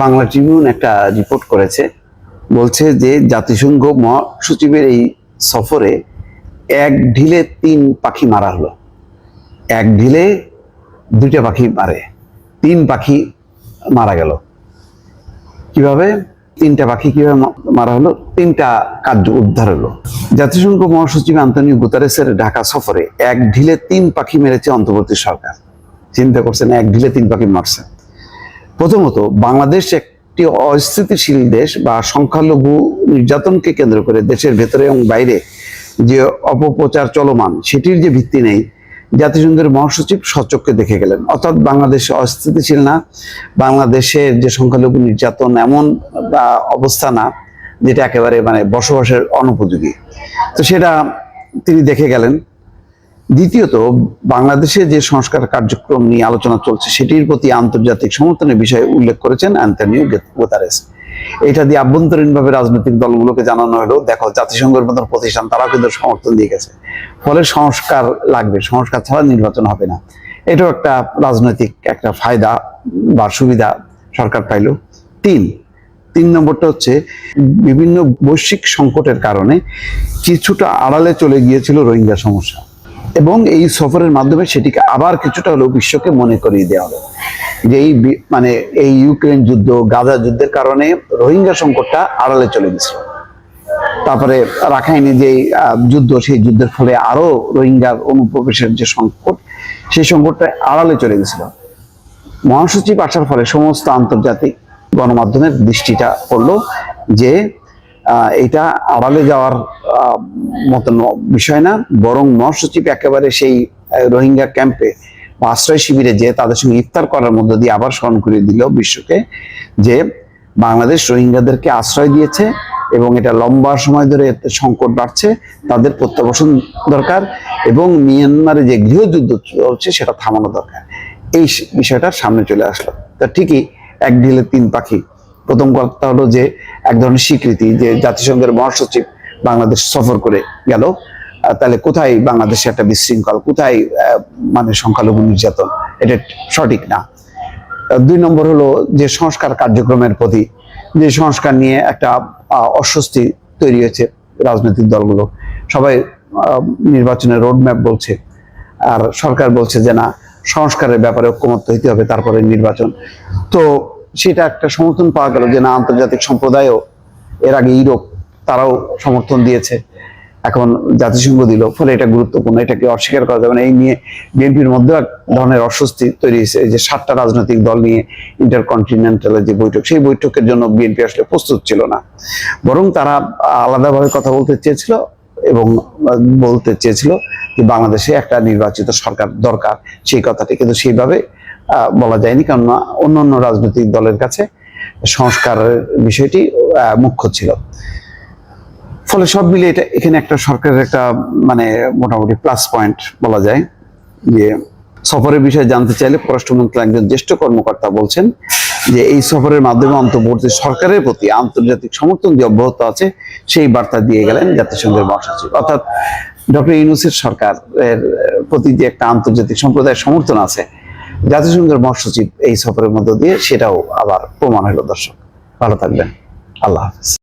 Bangla Tribune একটা report করেছে, বলছে যে জাতিসংঘ মহাসচিবের এই সফরে এক ঢিলে তিন পাখি মারা হলো। এক ঢিলে দুইটা পাখি মারে, তিন পাখি মারা গেল। কীভাবে তিনটা পাখি কীভাবে মারা হলো? তিনটা কার্য উদ্ধার হলো। জাতিসংঘ মহাসচিব আন্তনিও গুতারেসের ঢাকা সফরে এক ঢিলে তিন পাখি মেরেছে অন্তর্বর্তী সরকার। চিন্তা করছেন, এক ঢিলে তিন পাখি মারছে। প্রথমত, বাংলাদেশ একটি অস্থিতিশীল দেশ বা সংখ্যালঘু নির্যাতনকে কেন্দ্র করে দেশের ভেতরে এবং বাইরে যে অপপ্রচার চলমান, সেটির যে ভিত্তি নেই, জাতিসংঘের মহাসচিব সচক্ষে দেখে গেলেন। অর্থাৎ বাংলাদেশ অস্থিতিশীল না, বাংলাদেশের যে সংখ্যালঘু নির্যাতন এমন বা অবস্থা না, যেটা একেবারে মানে বসবাসের অনুপযোগী। তো সেটা তিনি দেখে গেলেন। দ্বিতীয়ত, বাংলাদেশে যে সংস্কার কার্যক্রম নিয়ে আলোচনা চলছে, সেটির প্রতি আন্তর্জাতিক সমর্থনের বিষয়ে উল্লেখ করেছেন অ্যান্টনিও গুতারেস। এটা দিয়ে আভ্যন্তরীণভাবে রাজনৈতিক দলগুলোকে জানানো হলো, দেখো, জাতিসংঘের মতন প্রতিষ্ঠান, তারাও কিন্তু সমর্থন দিয়ে গেছে। ফলে সংস্কার লাগবে, সংস্কার ছাড়া নির্বাচন হবে না। এটাও একটা রাজনৈতিক একটা ফায়দা বা সুবিধা সরকার পাইল। তিন তিন নম্বরটা হচ্ছে, বিভিন্ন বৈশ্বিক সংকটের কারণে কিছুটা আড়ালে চলে গিয়েছিল রোহিঙ্গা সমস্যা। এবং এই সফরের মাধ্যমে সেটিকে আবার কিছুটা হলেও বিশ্বকে মনে করিয়ে দেওয়া হবে যে এই মানে এই ইউক্রেন যুদ্ধ, গাজা যুদ্ধের কারণে রোহিঙ্গা সংকটটা আড়ালে চলে গেছিল। তারপরে রাখাইনে যে যুদ্ধ, সেই যুদ্ধের ফলে আরও রোহিঙ্গার অনুপ্রবেশের যে সংকট, সেই সংকটটা আড়ালে চলে গেছিল। মহাসচিব আসার ফলে সমস্ত আন্তর্জাতিক গণমাধ্যমের দৃষ্টিটা পড়ল যে এটা আড়ালে যাওয়ার মতন বিষয় না, বরং মহাসচিব একেবারে সেই রোহিঙ্গা ক্যাম্পে বা আশ্রয় শিবিরে যে তাদের সঙ্গে ইফতার করার মধ্য দিয়ে আবার স্মরণ করিয়ে দিল বিশ্বকে যে বাংলাদেশ রোহিঙ্গাদেরকে আশ্রয় দিয়েছে এবং এটা লম্বা সময় ধরে সংকট বাড়ছে, তাদের প্রত্যাবাসন দরকার এবং মিয়ানমারে যে গৃহযুদ্ধ চলছে সেটা থামানো দরকার। এই বিষয়টা সামনে চলে আসলো। তা ঠিকই এক ঢিলে তিন পাখি প্রথম কথা হলো যে এক ধরনের স্বীকৃতি যে জাতিসংঘের মহাসচিব বাংলাদেশ সফর করে গেল। তাহলে কোথায় বাংলাদেশে একটা বিশৃঙ্খল? কোথায় মানে সংখ্যালঘু নির্যাতন? এটা সঠিক না। দুই নম্বর হলো যে সংস্কার কার্যক্রমের প্রতি যে সংস্কার নিয়ে একটা অস্বস্তি তৈরি হয়েছে রাজনৈতিক দলগুলো। সবাই নির্বাচনের রোডম্যাপ বলছে। আর সরকার বলছে যে না সংস্কারের ব্যাপারে ঐক্যমত্য হইতে হবে তারপরে নির্বাচন। তো সেটা একটা সমর্থন পাওয়া গেল যে না, আন্তর্জাতিক সম্প্রদায়ও এর আগে ইউরোপ তারাও সমর্থন দিয়েছে। এখন জাতিসংঘ দিল, ফলে এটা গুরুত্বপূর্ণ, এটাকে অস্বীকার করা যাবে না। এই নিয়ে বিএনপির মধ্যে এক ধরনের অস্বস্তি তৈরি হয়েছে। যে সাতটা রাজনৈতিক দল নিয়ে ইন্টারকন্টিনেন্টালের যে বৈঠক, সেই বৈঠকের জন্য বিএনপি আসলে প্রস্তুত ছিল না। বরং তারা আলাদাভাবে কথা বলতে চেয়েছিল এবং বলতে চেয়েছিল যে বাংলাদেশে একটা নির্বাচিত সরকার দরকার, সেই কথাটি। কিন্তু সেইভাবে বলা যায়নি, কেননা অন্য অন্য রাজনৈতিক দলের কাছে সংস্কারের বিষয়টি মুখ্য ছিল। ফলে সব মিলে এটা এখানে একটা সরকারের একটা মানে মোটামুটি প্লাস পয়েন্ট বলা যায়। যে সফরের বিষয়ে জানতে চাইলে পররাষ্ট্র মন্ত্রণালয়ের একজন জ্যেষ্ঠ কর্মকর্তা বলছেন যে এই সফরের মাধ্যমে অন্তর্বর্তী সরকারের প্রতি আন্তর্জাতিক সমর্থন যে অব্যাহত আছে, সেই বার্তা দিয়ে গেলেন জাতিসংঘের মহাসচিব। অর্থাৎ ডক্টর ইউনুসের সরকারের প্রতি যে একটা আন্তর্জাতিক সম্প্রদায়ের সমর্থন আছে জাতিসংঘের মহাসচিব এই সফরের মধ্য দিয়ে সেটাও আবার প্রমাণ হলো দর্শক। ভালো থাকবেন। আল্লাহ হাফিজ।